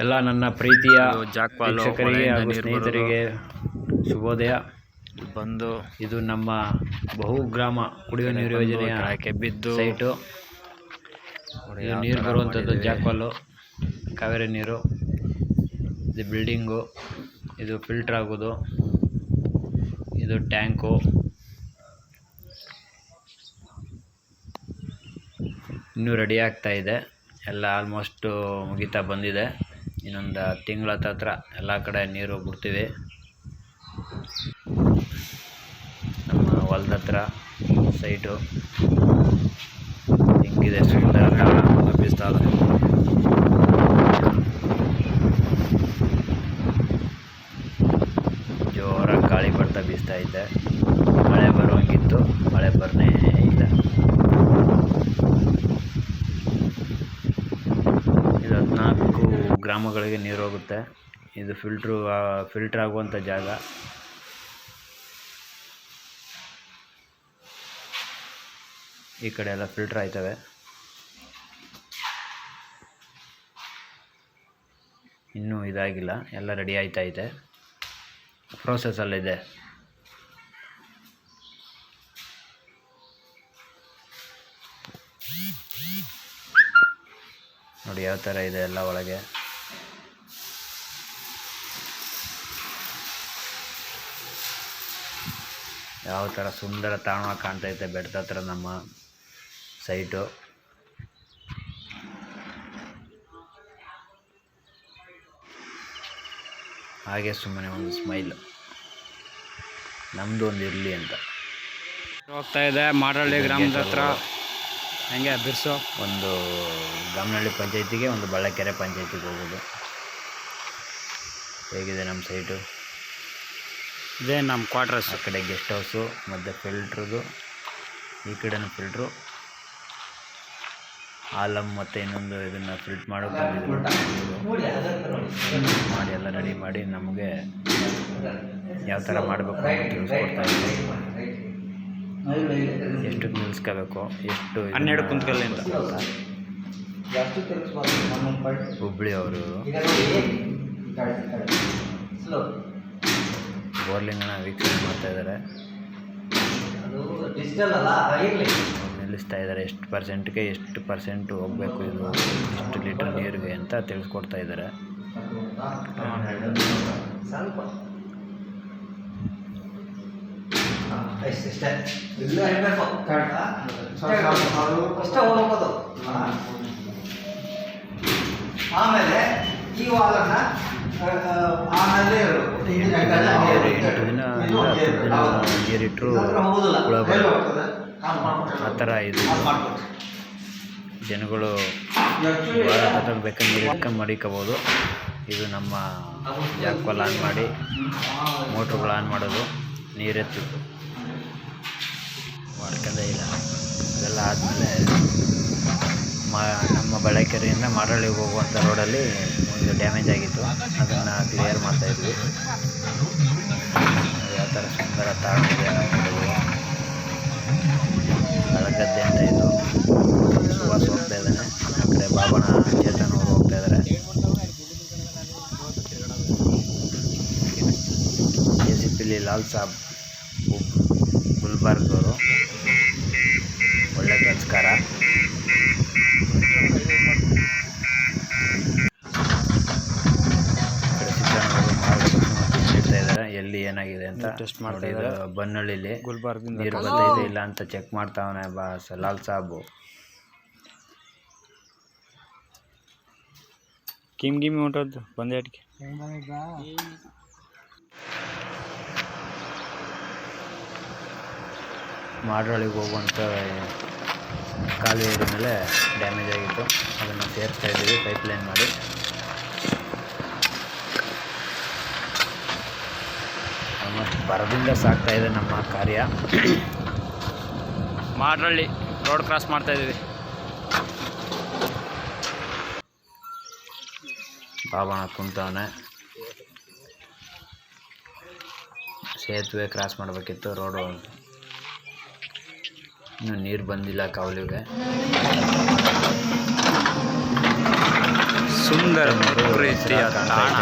ಎಲ್ಲ ನನ್ನ ಪ್ರೀತಿಯ ವೀಕ್ಷಕರಿಗೆ ಹಾಗೂ ಸ್ನೇಹಿತರಿಗೆ ಶುಭೋದಯ. ಬಂದು ಇದು ನಮ್ಮ ಬಹುಗ್ರಾಮ ಕುಡಿಯುವ ನೀರು ಯೋಜನೆಯ ಕೆಬ್ಬಿದ್ದು ಬಿದ್ದು ಸೈಟು. ಇದು ನೀರು ಬರುವಂಥದ್ದು ಜಾಕ್ವಾಲು ಕಾವೇರಿ ನೀರು. ಇದು ಬಿಲ್ಡಿಂಗು. ಇದು ಫಿಲ್ಟರ್ ಆಗೋದು. ಇದು ಟ್ಯಾಂಕು. ಇನ್ನೂ ರೆಡಿ ಆಗ್ತಾ ಇದೆ. ಎಲ್ಲ ಆಲ್ಮೋಸ್ಟು ಮುಗಿತಾ ಬಂದಿದೆ. ಇನ್ನೊಂದು ತಿಂಗಳ ಹತ್ರ ಎಲ್ಲ ಕಡೆ ನೀರು ಬಿಡ್ತೀವಿ ನಮ್ಮ ಹೊಲ್ದ ಹತ್ರ ಸೈಟು. ಹಿಂಗಿದೆ ಇದೆ. ಜೋರಾಗಿ ಗಾಳಿ ಬರ್ತಾ ಬೀಸ್ತಾ ಇದ್ದೆ ಮಳೆ ಬರುವಂಗಿತ್ತು, ಮಳೆ ಬರ್ನೇ ಇಲ್ಲ ಇದು ಹದಿನಾಲ್ಕು ಗ್ರಾಮಗಳಿಗೆ ನೀರು ಹೋಗುತ್ತೆ. ಇದು ಫಿಲ್ಟ್ರು ಫಿಲ್ಟ್ರ್ ಆಗುವಂಥ ಜಾಗ. ಈ ಕಡೆ ಎಲ್ಲ ಫಿಲ್ಟ್ರ್ ಆಯ್ತವೆ. ಇನ್ನೂ ಇದಾಗಿಲ್ಲ. ಎಲ್ಲ ರೆಡಿ ಆಯ್ತಾ ಇದೆ. ಪ್ರೋಸೆಸ್ಸಲ್ಲಿದೆ ನೋಡಿ ಯಾವ ಥರ ಇದೆ ಎಲ್ಲ ಒಳಗೆ. ಯಾವ ಥರ ಸುಂದರ ತಾಣವಾಗಿ ಕಾಣ್ತೈತೆ ಬೆಟ್ಟದ ಹತ್ರ ನಮ್ಮ ಸೈಟು ಹಾಗೆ ಸುಮ್ಮನೆ ಒಂದು ಸ್ಮೈಲ್ ನಮ್ಮದು ಒಂದು ಇರಲಿ ಅಂತ. ಹೋಗ್ತಾ ಇದೆ ಮಾಡಳ್ಳಿ ಗ್ರಾಮದ ಹತ್ರ. ಹೆಂಗೆ ಬಿರ್ಸೋ? ಒಂದು ಗಾಮನಹಳ್ಳಿ ಪಂಚಾಯತಿಗೆ ಒಂದು ಬಳ್ಳಕೆರೆ ಪಂಚಾಯತಿಗೆ ಹೋಗೋದು. ಹೇಗಿದೆ ನಮ್ಮ ಸೈಟು ಇದೇ ನಮ್ಮ ಕ್ವಾರ್ಟರ್ಸ್ ಆ ಕಡೆ ಗೆಸ್ಟ್ ಹೌಸು ಮತ್ತು ಫಿಲ್ಟ್ರದು ಈ ಕಡೆನೂ ಫಿಲ್ಟ್ರು ಆಲಮ್ ಮತ್ತು ಇನ್ನೊಂದು ಇದನ್ನು ಫಿಲ್ಟ್ ಮಾಡೋಕೆ ಮಾಡಿ ಎಲ್ಲ ರೆಡಿ ಮಾಡಿ ನಮಗೆ ಯಾವ ಥರ ಮಾಡಬೇಕು ಅಂತ ತಿಳಿಸ್ಕೊಡ್ತಾ ಇದ್ದೀವಿ. ಎಷ್ಟು ನಿಲ್ಲಿಸ್ಕೋಬೇಕು ಎಷ್ಟು ಹನ್ನೆರಡು ಕುಂತ್ಕಲ್ಲಿಂದ. ಅಂತ. ಹುಬ್ಳಿ ಅವರು. ಬೋರ್ಲಿಂಗನ ವೀಕ್ಷಣೆ ಮಾಡ್ತಾ ಇದ್ದಾರೆ. ಡಿಜಿಟಲ್ ಅಲ್ಲ ಇರಲಿ. ನಿಲ್ಲಿಸ್ತಾ ಇದ್ದಾರೆ. ಎಷ್ಟು ಪರ್ಸೆಂಟ್ಗೆ ಎಷ್ಟು ಪರ್ಸೆಂಟ್ ಹೋಗಬೇಕು ಇದು ಎಷ್ಟು ಲೀಟರ್ ನೀರಿಗೆ ಅಂತ ತಿಳಿಸ್ಕೊಡ್ತಾ ಇದ್ದಾರೆ. ಆಮೇಲೆ ಈ ವಾಲನ್ನ ಆಮೇಲೆ ಎಂಟು ದಿನ ಹತ್ತು ದಿನ ನೀರಿಟ್ಟರು. ಆ ಥರ ಇದು. ಜನಗಳು ಬೇಕಂದ್ರೆ ನೀರು ಮಡಿಕೋಬೋದು. ಇದು ನಮ್ಮ ಜಾಕ್ವಲ್ ಆನ್ ಮಾಡಿ, ಮೋಟ್ರುಗಳು ಆನ್ ಮಾಡೋದು, ನೀರೆತ್ತು. ಮಾಡ್ಕೊಂಡೇ ಇಲ್ಲ. ಅದೆಲ್ಲ ಆದಮೇಲೆ ಮಾ ನಮ್ಮ ಬಳಕೆರೆಯಿಂದ ಮಾಡಳ್ಳಿಗೆ ಹೋಗುವಂಥ ರೋಡಲ್ಲಿ ಒಂದು ಡ್ಯಾಮೇಜ್ ಆಗಿತ್ತು. ಅದನ್ನು ಕ್ಲಿಯರ್ ಮಾಡ್ತಾಯಿದ್ವಿ ಯಾವ ಥರ ಸುಂದರ ತಾಳಿದೆ ಇದೆ ಅಳಗದ್ದೆ ಅಂತ ಇದು. ಸುವಾಸ ಹೋಗ್ತಾ ಇದ್ದಾನೆ. ಆ ಕಡೆ ಬಾಬಣ ಚೇತನ್ ಅವರು ಹೋಗ್ತಾ ಇದ್ದಾರೆ ಎ ಸಿ ಪಿಲಿ ಲಾಲ್ ಸಾಬ್ ಗುಲ್ಬರ್ಗ್ ಅವರು ಒಳ್ಳೆ ಕೆಲಸಕಾರ ಕಡೆ ಸಿದ್ದಣ್ಣವರು ಮಾರ್ಗದರ್ಶನ ನೀಡ್ತಾ ಇದ್ದಾರೆ ಎಲ್ಲಿ ಏನಾಗಿದೆ ಅಂತ ಟೆಸ್ಟ್ ಮಾಡ್ತಾ ಇದ್ದಾರೆ. ಇದು ಬನ್ನಳ್ಳಿಲಿ. ಗುಲ್ಬರ್ಗದಿಂದ ನೀರು ಬರ್ತೈತೆ ಇಲ್ಲ ಅಂತ ಚೆಕ್ ಮಾಡ್ತಾವನೆ ಬಾ ಲಾಲ್ ಸಾಬು. ಕಿಮ್ ಗಿಮ್ ಹೊಂಟದ್ದು ಬಂದೆ ಅಡಿಕೆ. ಮಾಡ್ರೊಳಿಗೆ ಹೋಗುವಂಥ ಕಾಲುವೆ ಮೇಲೆ ಡ್ಯಾಮೇಜ್ ಆಗಿತ್ತು. ಅದನ್ನು ಸೇರಿಸ್ತಾ ಇದ್ದೀವಿ ಪೈಪ್ಲೈನ್ ಮಾಡಿ. ಆಲ್ಮೋಸ್ಟ್ ಬರದಿಂದ ಸಾಗ್ತಾ ಇದೆ ನಮ್ಮ ಕಾರ್ಯ. ಮಾಡ್ರಳ್ಳಿ ರೋಡ್ ಕ್ರಾಸ್ ಮಾಡ್ತಾ ಇದ್ದೀವಿ. ಬಾಬಣ ಕುಂತವನೆ. ಸೇತುವೆ ಕ್ರಾಸ್ ಮಾಡಬೇಕಿತ್ತು ರೋಡು ಇನ್ನು ನೀರು ಬಂದಿಲ್ಲ ಕಾವಲಿಗೆ. ಸುಂದರ ಮೂರು ಪ್ರೀತಿಯ ತಾಣ.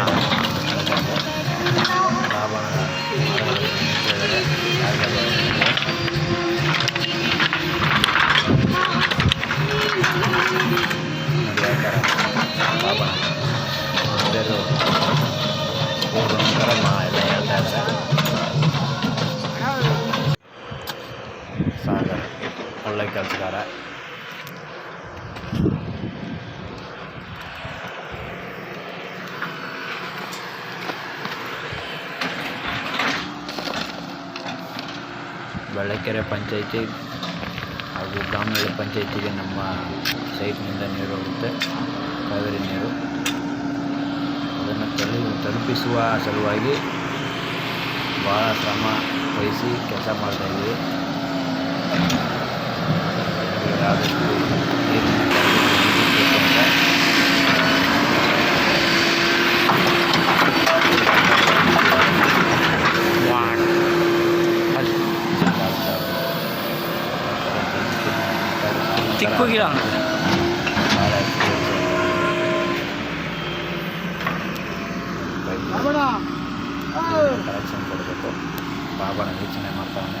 ಸಾಗರ್ ಒಳ್ಳೆ ಕೆಲಸಗಾರ. ಬೆಳ್ಳಕೆರೆ ಪಂಚಾಯಿತಿ ಹಾಗೂ ಗಾಮನಹಳ್ಳಿ ಪಂಚಾಯಿತಿಗೆ ನಮ್ಮ ಸೈಟ್ನಿಂದ ನೀರು ಹೋಗುತ್ತೆ, ಕಾವೇರಿ ನೀರು. ಅದನ್ನು ತಲು ತಲುಪಿಸುವ ಸಲುವಾಗಿ ಭಾಳ ಶ್ರಮ ವಹಿಸಿ ಕೆಲಸ ಮಾಡ್ತಾಯಿದ್ದೀವಿ ಆದಷ್ಟು ನೀರಿನ quality ಹೆಚ್ಚಿಸ್ಬೇಕು ಅಂತ ವಾಟ್ ಚಿಕ್ಕಗಿಲ್ಲ ಕಲೆಕ್ಷನ್ ಕೊಡಬೇಕು ಬಾಬಣ ವೀಕ್ಷಣೆ ಮಾಡ್ತಾವನೆ